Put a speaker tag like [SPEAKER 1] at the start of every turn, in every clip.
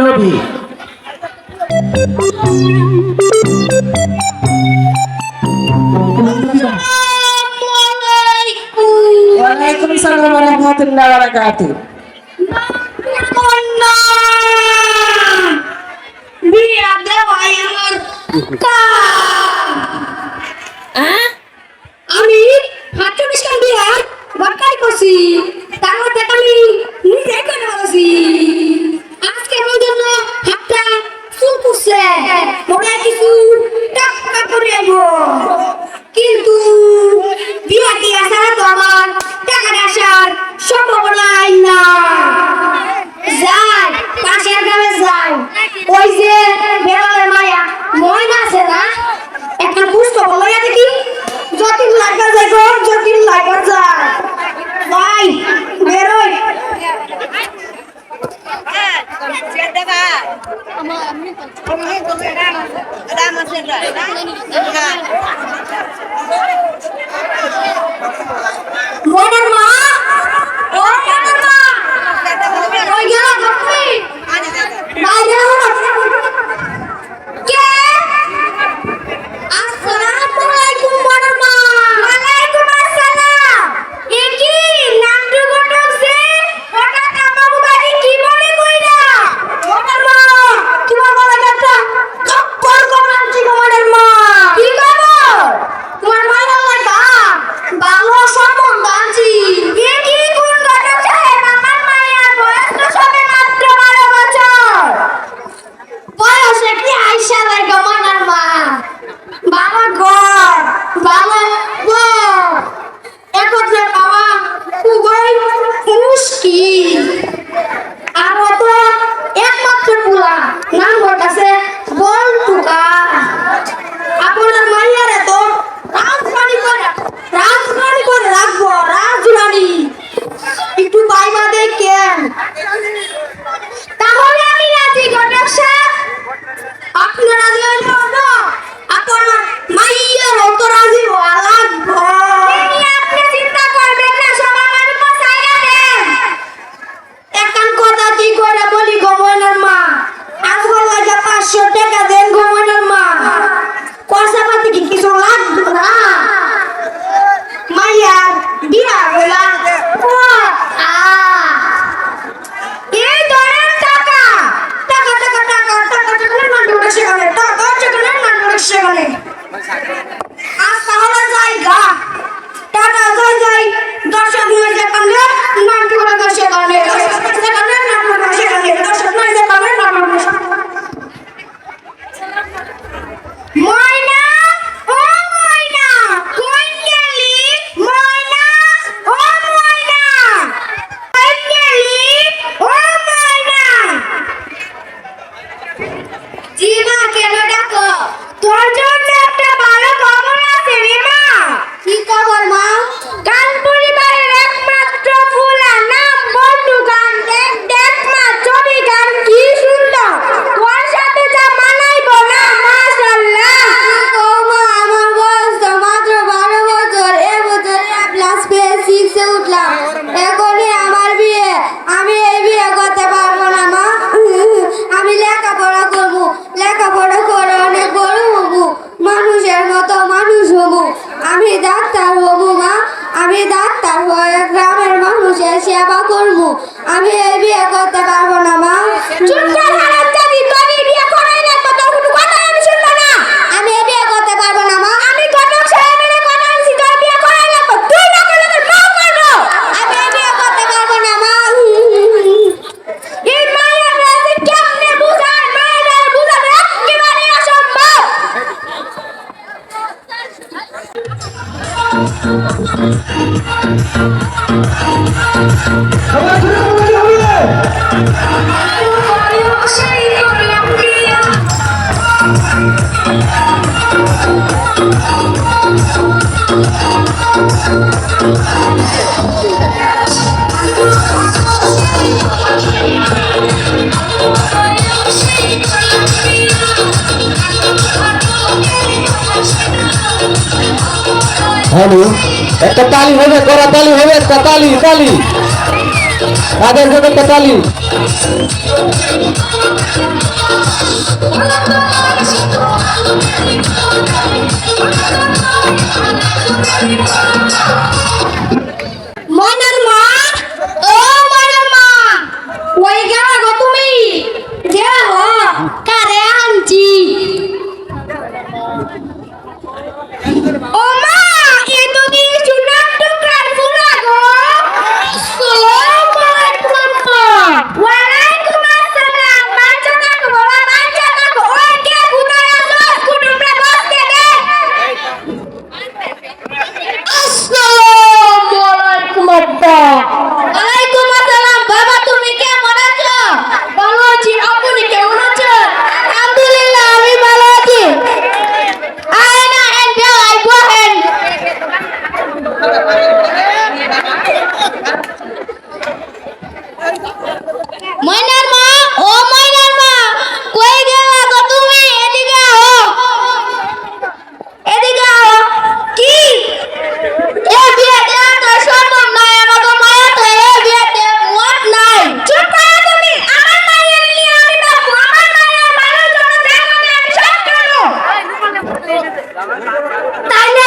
[SPEAKER 1] নবী ওয়ালাইকুম সালাম ওয়া রাহমাতুল্লাহি ওয়া বারাকাতুহু
[SPEAKER 2] বিয়া বাকাই করছি। তার মধ্যে আমি Không hết có người đang đang mà dừng lại đã.
[SPEAKER 1] Hello একটা তালি হবে করা তালি হবে তালি তালি তাদের জন্য তালি
[SPEAKER 2] Thank তাইলে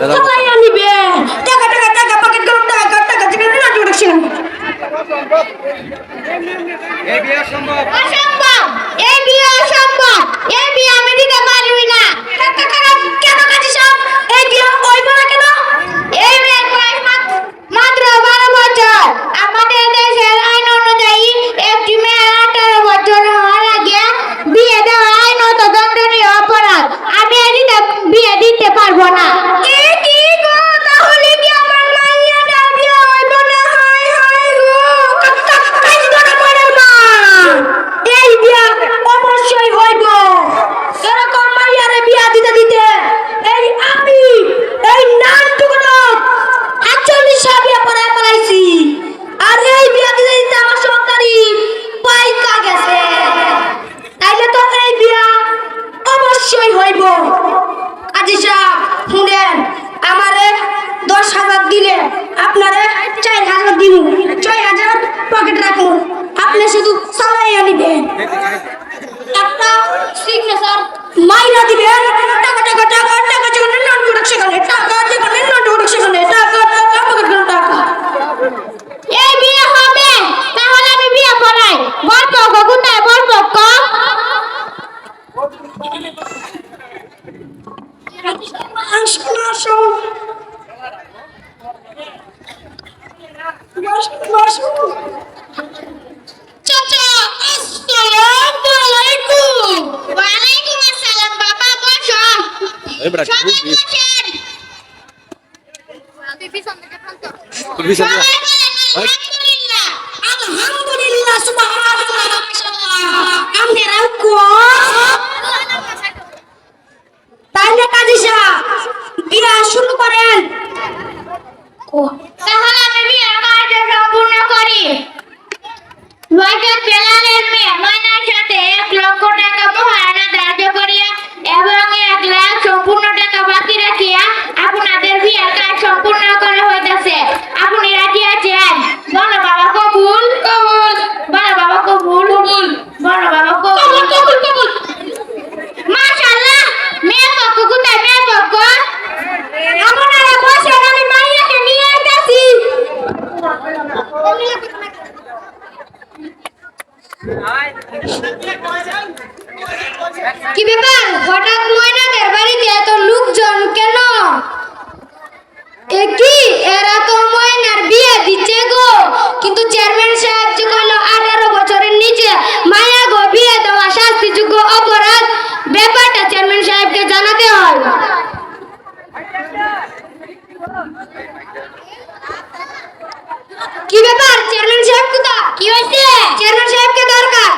[SPEAKER 2] টাকা Eh berarti Coba Coba কি
[SPEAKER 3] ব্যাপার? হঠাৎ ময়নাদের বাড়িতে এত লোকজন কেন? কি? এরা তো ময়নার বিয়ে দিচ্ছে গো। কিন্তু চেয়ারম্যান সাহেব যে কইলো, আঠারো বছরের নিচে মায়া গো, বিয়ে দেওয়া শাস্তিযোগ্য অপরাধ। ব্যাপারটা চেয়ারম্যান সাহেবকে জানাতে হয়। কি ব্যাপার? চেয়ারম্যান সাহেব কোথা কি হয়েছে? চেয়ারম্যান সাহেবকে দরকার?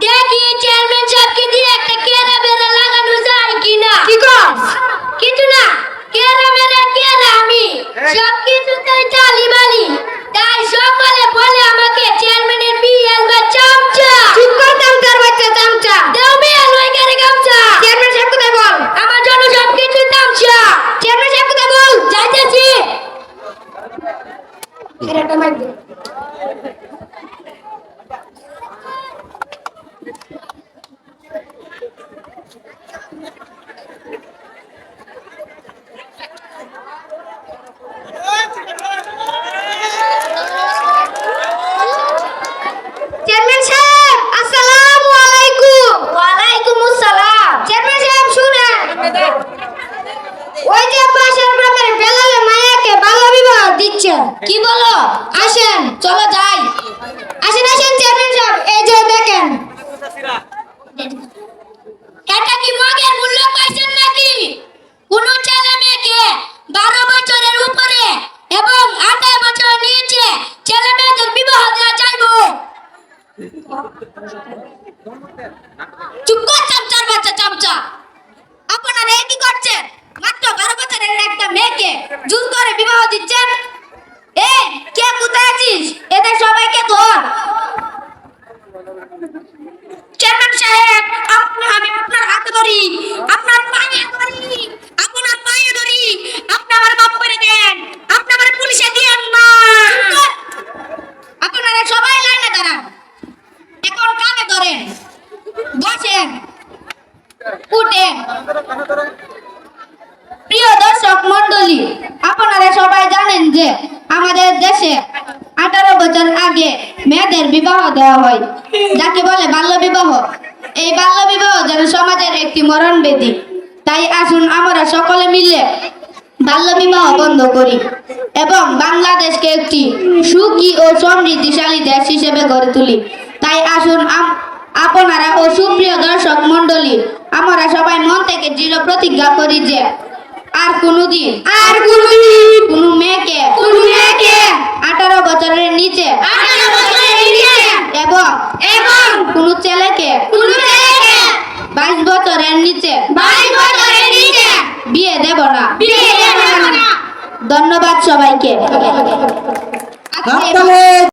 [SPEAKER 3] দেখি চেয়ারম্যান সাহেবকে দিয়ে একটা কেরা বেরা লাগানো যায় কিনা। কি কস? কিছু না কেরা বেরা কেরা আমি। সব কিছুতেই চালি বালি তাই সকলে বলে আমাকে চেয়ারম্যানের বিএল বা চামচা চুপ কর চামচার বাচ্চা চামচা দেও বিএল ওই গারে গামচা চেয়ারম্যান সাহেব কোথায় বল আমার জন্য সব কিছু চামচা চেয়ারম্যান সাহেব কোথায় বল যাইতেছি এটা মাইক দে চেয়ারম্যান সাহেব আসসালামু আলাইকুম ওয়ালাইকুম আসসালাম চেয়ারম্যান সাহেব শুনেন ওই যে পাশের গ্রামের বেলালে মায়াকে বাল্য বিবাহ দিচ্ছে কি বলো আসেন চলো যাই আসেন আসেন চেয়ারম্যান সাহেব এই যে দেখেন এটা কি মগের মূল্য পাইছেন নাকি কোন ছেলে মেয়েকে বারো বছরের উপরে এবং আঠারো বছর নিচে ছেলে মেয়েদের বিবাহ দেওয়া চাইব চুপ কর চামচার বাচ্চা চামচা আপনারা এ কি করছেন মাত্র বারো বছরের একটা মেয়েকে জোর করে বিবাহ দিচ্ছেন এ কে কোথায় আছিস এদের সবাইকে ধর চেয়ারম্যান সাহেব আপনি আমি আপনার হাতে ধরি। আপনার পায়ে ধরি। আপনার পায়ে ধরি। আপনি আমার মাফ করে দেন। আপনি আমার পুলিশে দিয়েন না। আপনারা সবাই লাইনে দাঁড়ান। এখন কানে ধরেন। বসেন। উঠেন। প্রিয় দর্শক মন্ডলী আপনারা সবাই জানেন যে আমাদের দেশে আঠারো বছর আগে মেয়েদের বিবাহ দেওয়া হয়। যাকে বলে বাল্য বিবাহ এই বাল্য বিবাহ যেন সমাজের একটি মরণ বেদি। তাই আসুন আমরা সকলে মিলে বাল্য বিবাহ বন্ধ করি এবং বাংলাদেশকে একটি সুখী ও সমৃদ্ধিশালী দেশ হিসেবে গড়ে তুলি। তাই আসুন আপনারা ও সুপ্রিয় দর্শক মন্ডলী আমরা সবাই মন থেকে দৃঢ় প্রতিজ্ঞা করি যে আর কোনোদিন আর কোনোদিন কোন মেয়েকে কোন মেয়েকে আঠারো বছরের নিচে আঠারো বছরের নিচে এবং এবং কোন ছেলেকে কোন ছেলেকে বাইশ বছরের নিচে বাইশ বছরের নিচে বিয়ে দেব না। বিয়ে দেব না। ধন্যবাদ সবাইকে। আজকে-